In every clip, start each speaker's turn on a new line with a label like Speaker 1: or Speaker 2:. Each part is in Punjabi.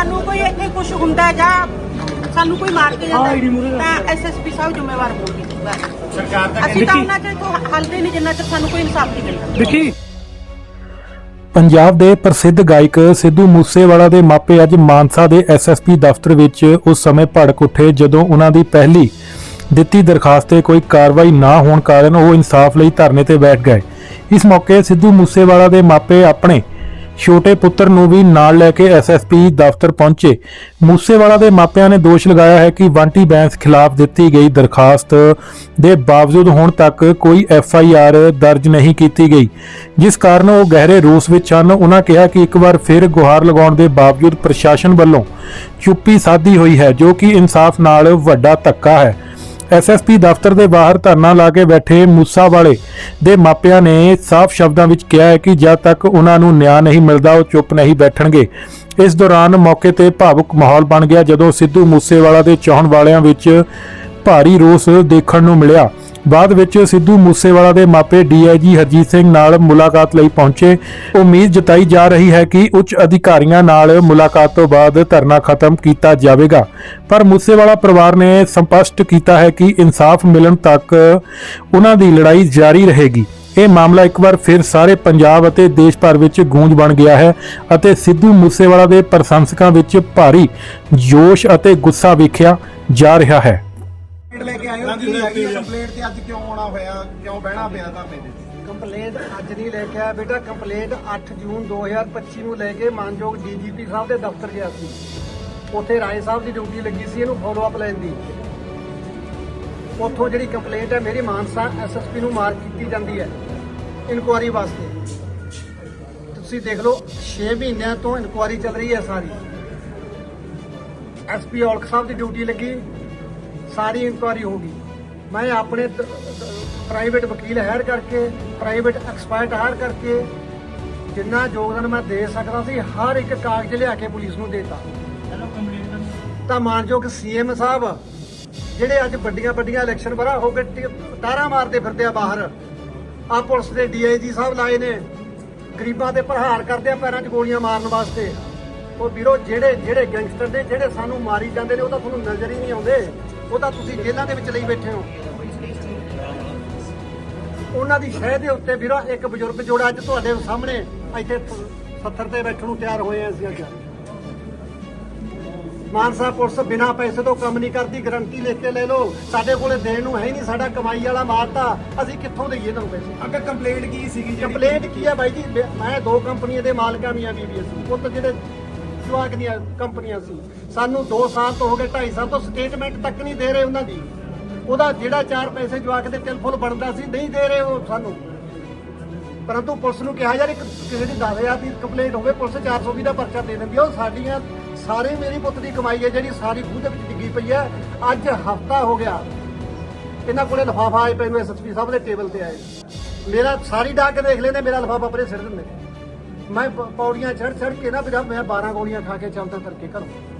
Speaker 1: ਸਾਨੂੰ ਕੋਈ ਇੱਥੇ ਕੁਝ ਹੁੰਦਾ ਜਾਂ ਸਾਨੂੰ ਕੋਈ ਮਾਰ ਕੇ ਜਾਂਦਾ ਤਾਂ ਐਸਐਸਪੀ ਸਾਹਿਬ ਜ਼ਿੰਮੇਵਾਰ ਹੋਣਗੇ। ਬਸ।
Speaker 2: ਸਰਕਾਰ ਤਾਂ
Speaker 1: ਅਸੀਂ ਤਾਂ ਉਹਨਾਂ ਚ ਤੋਂ ਹੱਲਦੇ ਨਹੀਂ ਜਿੰਨਾ ਚਿਰ ਸਾਨੂੰ ਕੋਈ ਇਨਸਾਫ ਨਹੀਂ ਮਿਲਦਾ।
Speaker 3: ਦੇਖੀ। ਪੰਜਾਬ ਦੇ ਪ੍ਰਸਿੱਧ ਗਾਇਕ ਸਿੱਧੂ ਮੂਸੇਵਾਲਾ ਦੇ ਮਾਪੇ ਅੱਜ ਮਾਨਸਾ ਦੇ ਐਸਐਸਪੀ ਦਫ਼ਤਰ ਵਿੱਚ ਉਸ ਸਮੇਂ ਭੜਕ ਉੱਠੇ ਜਦੋਂ ਉਹਨਾਂ ਦੀ ਪਹਿਲੀ ਦਿੱਤੀ ਦਰਖਾਸਤ ਤੇ ਕੋਈ ਕਾਰਵਾਈ ਨਾ ਹੋਣ ਕਾਰਨ ਉਹ ਇਨਸਾਫ ਲਈ ਧਰਨੇ ਤੇ ਬੈਠ ਗਏ। ਇਸ ਮੌਕੇ ਸਿੱਧੂ ਮੂਸੇਵਾਲਾ ਦੇ ਮਾਪੇ ਆਪਣੇ ਛੋਟੇ ਪੁੱਤਰ ਨੂੰ ਵੀ ਨਾਲ ਲੈ ਕੇ ਐਸਐਸਪੀ ਦਫ਼ਤਰ ਪਹੁੰਚੇ। ਮੂਸੇਵਾਲਾ ਦੇ ਮਾਪਿਆਂ ਨੇ ਦੋਸ਼ ਲਗਾਇਆ ਹੈ ਕਿ ਵਾਂਟੀ ਬੈਂਸ ਖਿਲਾਫ ਦਿੱਤੀ ਗਈ ਦਰਖਾਸਤ ਦੇ ਬਾਵਜੂਦ ਹੁਣ ਤੱਕ ਕੋਈ ਐਫਆਈਆਰ ਦਰਜ ਨਹੀਂ ਕੀਤੀ ਗਈ। ਜਿਸ ਕਾਰਨ ਉਹ ਗਹਿਰੇ ਰੋਸ ਵਿੱਚ ਹਨ। ਉਹਨਾਂ ਕਿਹਾ ਕਿ ਇੱਕ ਵਾਰ ਫਿਰ ਗੁਹਾਰ ਲਗਾਉਣ ਦੇ ਬਾਵਜੂਦ ਪ੍ਰਸ਼ਾਸਨ ਵੱਲੋਂ ਚੁੱਪੀ ਸਾਧੀ ਹੋਈ ਹੈ, ਜੋ ਕਿ ਇਨਸਾਫ ਨਾਲ ਵੱਡਾ ਧੱਕਾ ਹੈ। ਐਸਐਸਪੀ ਦਫ਼ਤਰ ਦੇ ਬਾਹਰ ਧਰਨਾ ਲਾ ਕੇ ਬੈਠੇ ਮੂਸਾ ਵਾਲੇ ਦੇ ਮਾਪਿਆਂ ਨੇ ਸਾਫ਼ ਸ਼ਬਦਾਂ ਵਿੱਚ ਕਿਹਾ ਹੈ ਕਿ ਜਦ ਤੱਕ ਉਹਨਾਂ ਨੂੰ ਨਿਆਂ ਨਹੀਂ ਮਿਲਦਾ, ਉਹ ਚੁੱਪ ਨਹੀਂ ਬੈਠਣਗੇ। ਇਸ ਦੌਰਾਨ ਮੌਕੇ ਤੇ ਭਾਵੁਕ ਮਾਹੌਲ ਬਣ ਗਿਆ, ਜਦੋਂ ਸਿੱਧੂ ਮੂਸੇਵਾਲਾ ਦੇ ਚਾਹਣ ਵਾਲਿਆਂ ਵਿੱਚ ਭਾਰੀ ਰੋਸ ਦੇਖਣ ਨੂੰ ਮਿਲਿਆ। ਬਾਅਦ ਵਿੱਚ ਸਿੱਧੂ ਮੂਸੇਵਾਲਾ ਦੇ ਮਾਪੇ ਡੀਆਈਜੀ ਹਰਜੀਤ ਸਿੰਘ ਨਾਲ ਮੁਲਾਕਾਤ ਲਈ ਪਹੁੰਚੇ। ਉਮੀਦ ਜਤਾਈ ਜਾ ਰਹੀ ਹੈ ਕਿ ਉੱਚ ਅਧਿਕਾਰੀਆਂ ਨਾਲ ਮੁਲਾਕਾਤ ਤੋਂ ਬਾਅਦ ਧਰਨਾ ਖਤਮ ਕੀਤਾ ਜਾਵੇਗਾ। ਪਰ ਮੂਸੇਵਾਲਾ ਪਰਿਵਾਰ ਨੇ ਸਪਸ਼ਟ ਕੀਤਾ ਹੈ ਕਿ ਇਨਸਾਫ ਮਿਲਣ ਤੱਕ ਉਹਨਾਂ ਦੀ ਲੜਾਈ ਜਾਰੀ ਰਹੇਗੀ। ਇਹ ਮਾਮਲਾ ਇੱਕ ਵਾਰ ਫਿਰ ਸਾਰੇ ਪੰਜਾਬ ਅਤੇ ਦੇਸ਼ ਭਰ ਵਿੱਚ ਗੂੰਜ ਬਣ ਗਿਆ ਹੈ ਅਤੇ ਸਿੱਧੂ ਮੂਸੇਵਾਲਾ ਦੇ ਪ੍ਰਸ਼ੰਸਕਾਂ ਵਿੱਚ ਭਾਰੀ ਜੋਸ਼ ਅਤੇ ਗੁੱਸਾ ਵੇਖਿਆ ਜਾ ਰਿਹਾ ਹੈ।
Speaker 2: ਆਏ ਹੋ ਕੀ ਹੈਗੀ ਕੰਪਲੇਂਟ ਤੇ ਅੱਜ ਕਿਉਂ ਆਉਣਾ ਹੋਇਆ? ਕਿਉਂ ਬਹਿਣਾ ਪਿਆ ਧਰਨੇ ਤੇ?
Speaker 4: ਕੰਪਲੇਂਟ ਅੱਜ ਨਹੀਂ ਲੈ ਕੇ ਆਇਆ ਬੇਟਾ ਕੰਪਲੇਂਟ 8 ਜੂਨ 2025 ਨੂੰ ਲੈ ਕੇ ਮਾਨਯੋਗ ਡੀਜੀਪੀ ਸਾਹਿਬ ਦੇ ਦਫ਼ਤਰ ਗਿਆ ਸੀ। ਉੱਥੇ ਰਾਏ ਸਾਹਿਬ ਦੀ ਡਿਊਟੀ ਲੱਗੀ ਸੀ ਇਹਨੂੰ ਫੋਲੋ ਅਪ ਲੈਣ ਦੀ। ਉੱਥੋਂ ਜਿਹੜੀ ਕੰਪਲੇਂਟ ਹੈ ਮੇਰੀ ਮਾਨਸਾ ਐਸਐਸਪੀ ਨੂੰ ਮਾਰਕ ਕੀਤੀ ਜਾਂਦੀ ਹੈ ਇਨਕੁਆਰੀ ਵਾਸਤੇ। ਤੁਸੀਂ ਦੇਖ ਲਓ 6 ਮਹੀਨਿਆਂ ਤੋਂ ਇਨਕੁਆਰੀ ਚੱਲ ਰਹੀ ਹੈ ਸਾਰੀ। ਐਸਪੀ ਔਲਖ ਸਾਹਿਬ ਦੀ ਡਿਊਟੀ ਲੱਗੀ ਸਾਰੀ ਇਨਕੁਆਰੀ ਹੋ ਗਈ। ਮੈਂ ਆਪਣੇ ਪ੍ਰਾਈਵੇਟ ਵਕੀਲ ਹਾਇਰ ਕਰਕੇ ਪ੍ਰਾਈਵੇਟ ਐਕਸਪਰਟ ਹਾਇਰ ਕਰਕੇ ਜਿੰਨਾ ਯੋਗਦਾਨ ਮੈਂ ਦੇ ਸਕਦਾ ਸੀ, ਹਰ ਇੱਕ ਕਾਗਜ਼ ਲਿਆ ਕੇ ਪੁਲਿਸ ਨੂੰ ਦੇਤਾ। ਤਾਂ ਮਾਨਯੋਗ ਸੀਐਮ ਸਾਹਿਬ, ਜਿਹੜੇ ਅੱਜ ਵੱਡੀਆਂ ਵੱਡੀਆਂ ਇਲੈਕਸ਼ਨ ਬਰਾ ਹੋ ਕੇ ਟੀ- ਟਾਰਾਂ ਮਾਰਦੇ ਫਿਰਦੇ ਆ ਬਾਹਰ। ਆ ਪੁਲਿਸ ਦੇ ਡੀਆਈਜੀ ਸਾਹਿਬ ਲਾਏ ਨੇ। ਗਰੀਬਾਂ ਤੇ ਪ੍ਰਹਾਰ ਕਰਦੇ ਆ ਪੈਰਾਂ 'ਚ ਗੋਲੀਆਂ ਮਾਰਨ ਵਾਸਤੇ। ਉਹ ਵੀਰੋ, ਜਿਹੜੇ ਜਿਹੜੇ ਗੈਂਗਸਟਰ ਦੇ ਜਿਹੜੇ ਸਾਨੂੰ ਮਾਰੀ ਜਾਂਦੇ ਨੇ, ਉਹ ਤਾਂ ਤੁਹਾਨੂੰ ਨਜ਼ਰ ਹੀ ਨਹੀਂ ਆਉਂਦੇ। ਉਹ ਤਾਂ ਤੁਸੀਂ ਜੇਲ੍ਹਾਂ ਦੇ ਵਿੱਚ ਲਈ ਬੈਠੇ ਹੋ। ਉਹਨਾਂ ਦੀ ਸ਼ਹਿ ਦੇ ਉੱਤੇ ਵੀਰੋ ਇੱਕ ਬਜ਼ੁਰਗ ਜੋੜਾ ਅੱਜ ਤੁਹਾਡੇ ਸਾਹਮਣੇ ਇੱਥੇ ਪੱਥਰ ਤੇ ਬੈਠਣ ਨੂੰ ਤਿਆਰ ਹੋਏ ਆ ਅਸੀਂ ਅੱਜ। ਮਾਨਸਾ ਪੁਲਿਸ ਬਿਨਾ ਪੈਸੇ ਤੋਂ ਕੰਮ ਨਹੀਂ ਕਰਦੀ ਗਰੰਟੀ ਲਿਖ ਕੇ ਲੈ ਲਓ। ਸਾਡੇ ਕੋਲੇ ਦੇਣ ਨੂੰ ਹੈ ਨਹੀਂ ਸਾਡਾ ਕਮਾਈ ਵਾਲਾ ਮਾਰਤਾ। ਅਸੀਂ ਕਿੱਥੋਂ ਦੇਈਏ ਤੁਹਾਨੂੰ ਪੈਸੇ?
Speaker 2: ਅੱਗੇ ਕੰਪਲੇਂਟ ਕੀ ਸੀਗੀ ਜਿਹੜੀ?
Speaker 4: ਕੰਪਲੇਂਟ ਕੀ ਹੈ ਬਾਈ ਜੀ? ਮੈਂ- ਮੈਂ ਦੋ ਕੰਪਨੀਆਂ ਦੇ ਮਾਲਕਾਂ ਵੀ ਆ ਬੀਬੀਐਸ ਉਹ ਤਾਂ ਜਿਹੜੇ ਜਵਾਕ ਦੀਆਂ ਕੰਪਨੀਆਂ ਸੀ। ਸਾਨੂੰ 2 ਸਾਲ ਤੋਂ ਹੋ ਗਏ 2.5 ਸਾਲ ਤੋਂ ਸਟੇਟਮੈਂਟ ਤੱਕ ਨਹੀਂ ਦੇ ਰਹੇ ਉਹਨਾਂ ਦੀ। ਉਹਦਾ ਜਿਹੜਾ ਚਾਰ ਪੈਸੇ ਜਵਾਕ ਦੇ ਟੈਲੀਫੋਨ ਬਣਦਾ ਸੀ, ਨਹੀਂ ਦੇ ਰਹੇ ਉਹ ਸਾਨੂੰ। ਪਰੰਤੂ ਪੁਲਿਸ ਨੂੰ ਕਿਹਾ, ਯਾਰ ਇੱਕ ਕਿਸੇ ਦੀ 10000 ਦੀ ਕੰਪਲੇਂਟ ਹੋਵੇ, ਪੁਲਿਸ 420 ਦਾ ਪਰਚਾ ਦੇ ਦਿੰਦੀ ਉਹ ਸਾਡੀਆਂ ਸਾਰੇ ਮੇਰੀ ਪੁੱਤ ਦੀ ਕਮਾਈ ਹੈ, ਜਿਹੜੀ ਸਾਰੀ ਖੂਹ ਦੇ ਵਿੱਚ ਡਿੱਗੀ ਪਈ ਹੈ। ਅੱਜ ਹਫਤਾ ਹੋ ਗਿਆ। ਇਹਨਾਂ ਕੋਲੇ ਲਫਾਫਾ ਆਏ ਪਏ ਨੂੰ ਐਸਐਸਪੀ ਸਾਹਿਬ ਦੇ ਟੇਬਲ ਤੇ ਆਏ। ਮੇਰਾ ਸਾਰੀ ਡਾਕ ਦੇਖ ਲੈਂਦੇ, ਮੇਰਾ ਲਫਾਫਾ ਪਰੇ ਸਿੱਟ ਦਿੰਦੇ। ਮੈਂ ਪ- ਪੌੜੀਆਂ ਚੜ ਚੜ ਕੇ ਨਾ ਵੀਰਾ ਮੈਂ 12 ਗੋਲੀਆਂ ਖਾ ਕੇ ਚੱਲਦਾ ਤਰ ਘਰੋਂ।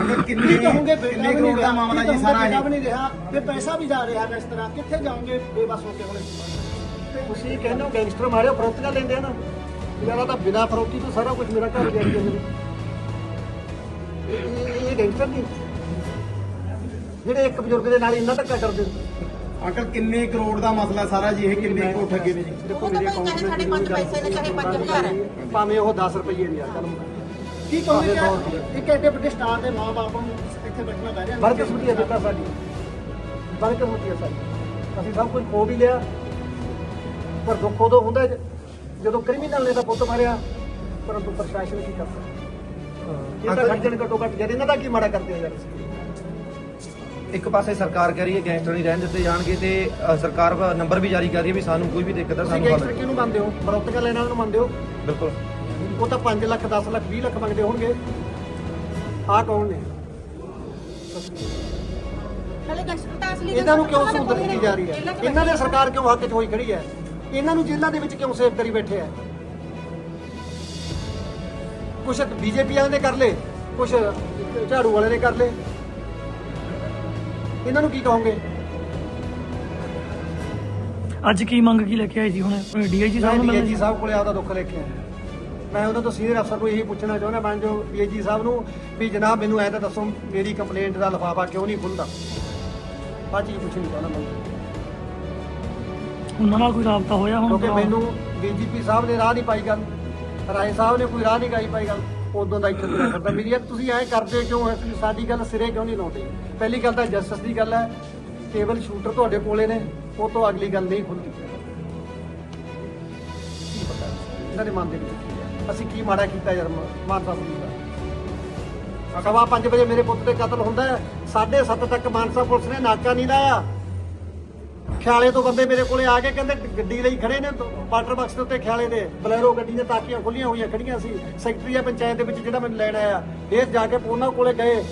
Speaker 2: ਅਗਰ ਕਿੰਨੇ
Speaker 5: ਕਹੋਗੇ ਨਹੀਂ
Speaker 2: ਕਰੋੜ ਦਾ
Speaker 5: ਰਿਹਾ
Speaker 2: ਮਾਮਲਾ ਜੀ
Speaker 5: ਕੀ
Speaker 2: ਸਾਰਾ
Speaker 5: ਕਹੋਗੇ ਬੇਟਾ
Speaker 2: ਇਹ।
Speaker 5: ਵੀ ਨਹੀਂ ਰਿਹਾ ਤੇ ਪੈਸਾ ਵੀ ਜਾ ਰਿਹਾ ਇਸ ਤਰ੍ਹਾਂ। ਕਿੱਥੇ ਜਾਓਗੇ ਬੇਬਸ ਹੋ ਕੇ ਹੁਣ
Speaker 4: ਤੁਸੀਂ ਕਹਿੰਦੇ ਹੋ ਗੈਂਗਸਟਰ ਮਾਰਿਓ ਫਰੋਤੀਆਂ ਲੈਂਦੇ ਆ ਨਾ। ਇਹਨਾਂ ਤਾਂ ਬਿਨਾ ਫਰੋਤੀ ਤੋਂ ਸਾਰਾ ਕੁਝ ਮੇਰਾ ਘਰ ਗਿਆ ਜੀ। ਇਹ- ਇਹ ਇਹ ਗੈਂਗਸਟਰ ਨਹੀਂ। ਜਿਹੜੇ ਇੱਕ ਬਜ਼ੁਰਗ ਦੇ ਨਾਲ ਇੰਨਾ ਧੱਕਾ ਕਰਦੇ ਨੇ।
Speaker 2: ਅੰਕਲ ਕਿੰਨੇ ਕਰੋੜ ਦਾ ਮਸਲਾ ਸਾਰਾ ਜੀ ਇਹ ਕਿੰਨੇ ਕੋਠ ਅੱਗੇ ਨੇ ਜੀ?
Speaker 4: ਦੇਖੋ
Speaker 1: ਉਹ ਤਾਂ
Speaker 4: ਮੇਰੇ
Speaker 1: ਭਾਈ ਚਾਹੇ
Speaker 4: account
Speaker 1: ਸਾਡੇ ਪੰਜ
Speaker 4: ਵਿੱਚ
Speaker 1: ਪੈਸੇ ਨੇ, ਚਾਹੇ ਪੰਜ ਹਜ਼ਾਰ ਹੈ।
Speaker 4: ਭਾਵੇਂ ਉਹ 10 ਰੁਪਏ ਨੇ ਯਾਰ ਚੱਲ।
Speaker 5: ਕੀ ਕਹੋਗੇ ਕਿ ਇੱਕ ਐਡੇ ਵੱਡੇ ਸਟਾਰ ਦੇ ਮਾਪੇ ਨੂੰ ਇੱਥੇ ਬੈਠਣਾ ਪੈ ਰਿਹਾ
Speaker 4: ਬਰਕਸਮਤੀ ਹੈ ਦਿੱਤਾ ਸਾਡੀ। ਬਰਕਸਮਤੀ ਹੈ ਸਾਡੀ। ਅਸੀਂ ਸਭ ਕੁਝ ਖੋ ਵੀ ਲਿਆ ਪਰ ਦੁੱਖ ਉਦੋਂ ਹੁੰਦਾ ਹੈ ਜਦੋਂ ਕ੍ਰਿਮੀਨਲ ਨੇ ਤਾਂ ਪੁੱਤ ਮਾਰਿਆ ਪਰੰਤੂ ਪ੍ਰਸ਼ਾਸਨ ਕੀ ਕਰਦਾ? ਇਹ ਤਾਂ ਖਰਚਣ ਘੱਟੋ ਘੱਟ ਜਦ ਇਹਨਾਂ ਦਾ ਕੀ ਮਾੜਾ ਕਰਦੇ ਆ ਯਾਰ
Speaker 6: ਇੱਕ ਪਾਸੇ ਸਰਕਾਰ ਕਹਿ ਰਹੀ ਹੈ ਗੈਂਗਸਟਰ ਨਹੀਂ ਰਹਿਣ ਦਿੱਤੇ ਜਾਣਗੇ ਤੇ ਸਰਕਾਰ ਨੰਬਰ ਵੀ ਜਾਰੀ ਕਰ ਰਹੀ ਹੈ ਵੀ ਸਾਨੂੰ ਕੋਈ ਵੀ ਦਿੱਕਤ ਹੈ ਸਾਨੂੰ
Speaker 4: ਗੈਂਗਸਟਰ ਕਿਹਨੂੰ ਮੰਨਦੇ ਹੋ? ਬਰੋਤਕਾ ਲੈਣ ਨੂੰ ਮੰਨਦੇ ਹੋ?
Speaker 6: ਬਿਲਕੁਲ।
Speaker 4: ਉਹ ਤਾਂ 5 ਲੱਖ 10 ਲੱਖ 20 ਲੱਖ ਮੰਗਦੇ ਹੋਣਗੇ। ਆਹ ਕੌਣ ਨੇ?
Speaker 1: ਗੈਂਗਸਟਰ ਤਾਂ ਅਸਲੀ
Speaker 4: ਇਹਨਾਂ ਨੂੰ ਕਿਉਂ ਸਹੂਲਤ ਦਿੱਤੀ ਜਾ ਰਹੀ ਹੈ? ਇਹਨਾਂ ਦੇ ਸਰਕਾਰ ਕਿਉਂ ਹੱਕ 'ਚ ਹੋਈ ਖੜੀ ਹੈ? ਇਹਨਾਂ ਨੂੰ ਜੇਲ੍ਹਾਂ ਦੇ ਵਿੱਚ ਕਿਉਂ ਸੇਵ ਕਰੀ ਬੈਠੇ ਆ ਕੁਛ ਬੀਜੇਪੀ ਵਾਲਿਆਂ ਨੇ ਕਰ ਲਏ ਕੁਛ ਝਾੜੂ ਵਾਲੇ ਨੇ ਕਰ ਲਏ। ਇਹਨਾਂ ਨੂੰ ਕੀ ਕਹੋਗੇ?
Speaker 7: ਅੱਜ ਕੀ ਮੰਗ ਕੀ ਲੈ ਕੇ ਆਏ ਸੀ ਹੁਣ? ਡੀਆਈਜੀ ਸਾਹਿਬ ਨੂੰ ਮਿਲਣਾ
Speaker 4: ਡੀਏਜੀ ਸਾਹਿਬ ਕੋਲੇ ਆਪਦਾ ਦੁੱਖ ਲੈ ਕੇ ਆਇਆ। ਮੈਂ ਉਹਨਾਂ ਤੋਂ ਸੀਨੀਅਰ ਅਫਸਰ ਨੂੰ ਇਹੀ ਪੁੱਛਣਾ ਚਾਹੁੰਦਾ ਮੈਂ ਜੋ ਡੀਏਜੀ ਸਾਹਿਬ ਨੂੰ ਵੀ ਜਨਾਬ ਮੈਨੂੰ ਐ ਤਾਂ ਦੱਸੋ ਮੇਰੀ ਕੰਪਲੇਂਟ ਦਾ ਲਿਫਾਫਾ ਕਿਉਂ ਨਹੀਂ ਖੁੱਲਦਾ? ਆ ਚੀਜ਼ ਪੁੱਛਣੀ ਚਾਹੁੰਦਾ ਮੈਂ।
Speaker 7: ਉਹਨਾਂ ਨਾਲ ਕੋਈ ਰਾਬਤਾ ਹੋਇਆ ਹੁਣ
Speaker 4: ਕਿਉਂਕਿ ਮੈਨੂੰ ਡੀਜੀਪੀ ਸਾਹਿਬ ਨੇ ਰਾਹ ਨਹੀਂ ਪਾਈ ਗੱਲ ਰਾਏ ਸਾਹਿਬ ਨੇ ਕੋਈ ਰਾਹ ਨਹੀਂ ਗਾਈ ਪਾਈ ਗੱਲ ਉਦੋਂ ਦਾ ਇੱਥੇ ਤੁਰਿਆ ਫਿਰਦਾ। ਮੇਰੀ ਯਾਰ ਤੁਸੀਂ ਐਂ ਕਰਦੇ ਕਿਉਂ ਹੈ? ਸਾਡੀ ਗੱਲ ਸਿਰੇ ਕਿਉਂ ਨਹੀਂ ਲਾਉਂਦੇ? ਪਹਿਲੀ ਗੱਲ ਤਾਂ ਜਸਟਿਸ ਦੀ ਗੱਲ ਹੈ ਕੇਵਲ ਸ਼ੂਟਰ ਤੁਹਾਡੇ ਕੋਲੇ ਨੇ ਉਹ ਤੋਂ ਅਗਲੀ ਗੱਲ ਨਹੀਂ ਖੁੱਲਦੀ। ਇਹਨਾਂ ਦੇ ਮਨ ਦੇ ਵਿੱਚ ਕੀ ਹੈ? ਅਸੀਂ ਕੀ ਮਾੜਾ ਕੀਤਾ ਯਾਰ ਮਾਨਸਾ ਪੁਲਿਸ ਦਾ? ਸਵਾ 5 ਵਜੇ ਮੇਰੇ ਪੁੱਤ ਤੇ ਕਤਲ ਹੁੰਦਾ ਹੈ। 7:30 ਤੱਕ ਮਾਨਸਾ ਪੁਲਿਸ ਨੇ ਨਾਕਾ ਨਹੀਂ ਲਾਇਆ। ਖਿਆਲੇ ਤੋਂ ਬੰਦੇ ਮੇਰੇ ਕੋਲੇ ਆ ਕੇ ਕਹਿੰਦੇ ਗੱਡੀ ਲਈ ਖੜੇ ਨੇ ਵਾਟਰ ਬਾਕਸ ਦੇ ਉੱਤੇ ਖਿਆਲੇ ਦੇ। ਬਲੈਰੋ ਗੱਡੀ ਦੇ ਤਾਕੀਆਂ ਖੁੱਲੀਆਂ ਹੋਈਆਂ ਖੜੀਆਂ ਸੀ। ਸੈਕਟਰੀ ਆ ਪੰਚਾਇਤ ਦੇ ਵਿੱਚ ਜਿਹੜਾ ਮੈਨੂੰ ਲੈਣ ਆਇਆ। ਫੇਰ ਜਾ ਕੇ ਉਹਨਾਂ ਕੋਲੇ ਗਏ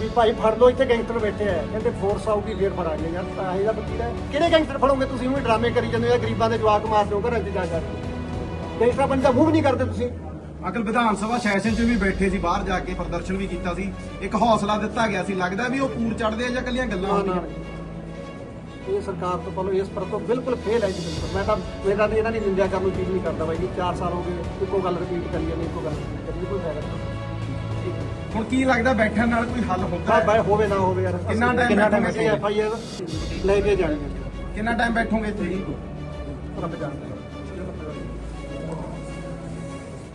Speaker 4: ਵੀ ਭਾਈ ਫੜ ਲਓ, ਇੱਥੇ ਗੈਂਗਸਟਰ ਬੈਠੇ ਆ। ਕਹਿੰਦੇ ਫੋਰਸ ਆਊਗੀ, ਫੇਰ ਫੜਾਂਗੇ ਯਾਰ। ਤਾਂ ਇਹਦਾ ਵਕੀਲ ਹੈ? ਕਿਹੜੇ ਗੈਂਗਸਟਰ ਫੜੋਗੇ? ਤੁਸੀਂ ਉਹ ਡਰਾਮੇ ਕਰੀ ਜਾਂਦੇ ਹੋ ਗਰੀਬਾਂ ਦੇ ਜਵਾਕ ਮਾਰਦੇ ਹੋ ਘਰਾਂ 'ਚ ਜਾ ਜਾ ਕੇ। ਗੈਂਗਸਟਰ ਬੰਦਾ ਮੂਵ ਨਹੀਂ ਕਰਦੇ ਤੁਸੀਂ।
Speaker 2: ਅੰਕਲ ਵਿਧਾਨ ਸਭਾ ਸੈਸ਼ਨ 'ਚ ਵੀ ਬੈਠੇ ਸੀ ਬਾਹਰ ਜਾ ਕੇ ਪ੍ਰਦਰਸ਼ਨ ਵੀ ਕੀਤਾ ਸੀ। ਇੱਕ ਹੌਸਲਾ ਦਿੱਤਾ ਗਿਆ ਸੀ। ਲੱਗਦਾ ਵੀ ਉਹ ਪੂਰ ਚੜਦੇ ਆ ਜਾਂ ਕੱਲੀਆਂ ਗੱਲਾਂ
Speaker 4: ਨਾ, ਨਾ,
Speaker 2: ਹੁੰਦੀਆਂ
Speaker 4: ਇਹ ਸਰਕਾਰ ਤੋਂ ਪਹਿਲਾਂ ਇਸ ਪਰ ਤੋਂ ਬਿਲਕੁਲ ਫੇਲ ਹੈ ਜੀ ਬਿਲਕੁਲ ਮੈਂ ਤਾਂ ਮੇਰਾ ਤਾਂ ਇਹਨਾਂ ਦੀ ਨਿੰਦਿਆ ਕਰਨ ਨੂੰ ਚੀਜ਼ ਨਹੀਂ ਕਰਦਾ ਬਾਈ ਜੀ। 4 ਸਾਲ ਹੋ ਗਏ ਇੱਕੋ ਗੱਲ ਰਿਪੀਟ ਕਰੀ ਜਾਂਦੇ ਇੱਕੋ ਗੱਲ ਕਰੀ ਕੋਈ ਫਾਇਦਾ ਨਹੀਂ।
Speaker 2: ਹੁਣ ਕੀ ਲੱਗਦਾ ਬੈਠਣ ਨਾਲ ਕੋਈ ਹੱਲ ਹੁੰਦਾ?
Speaker 4: ਬਾਈ ਹੋਵੇ ਨਾ ਹੋਵੇ ਯਾਰ।
Speaker 2: ਕਿੰਨਾ
Speaker 4: ਕਿੰਨਾ
Speaker 2: ਬੈਠੋਗੇ
Speaker 4: ਟਾਈਮ ਐਫ ਆਈ ਆਰ ਲੈ ਕੇ ਜਾਣੀ ਹੈ
Speaker 2: ਕਿੰਨਾ ਟਾਈਮ ਬੈਠੋਗੇ ਇੱਥੇ? ਜੀ
Speaker 4: ਰੱਬ ਜਾਣਦਾ।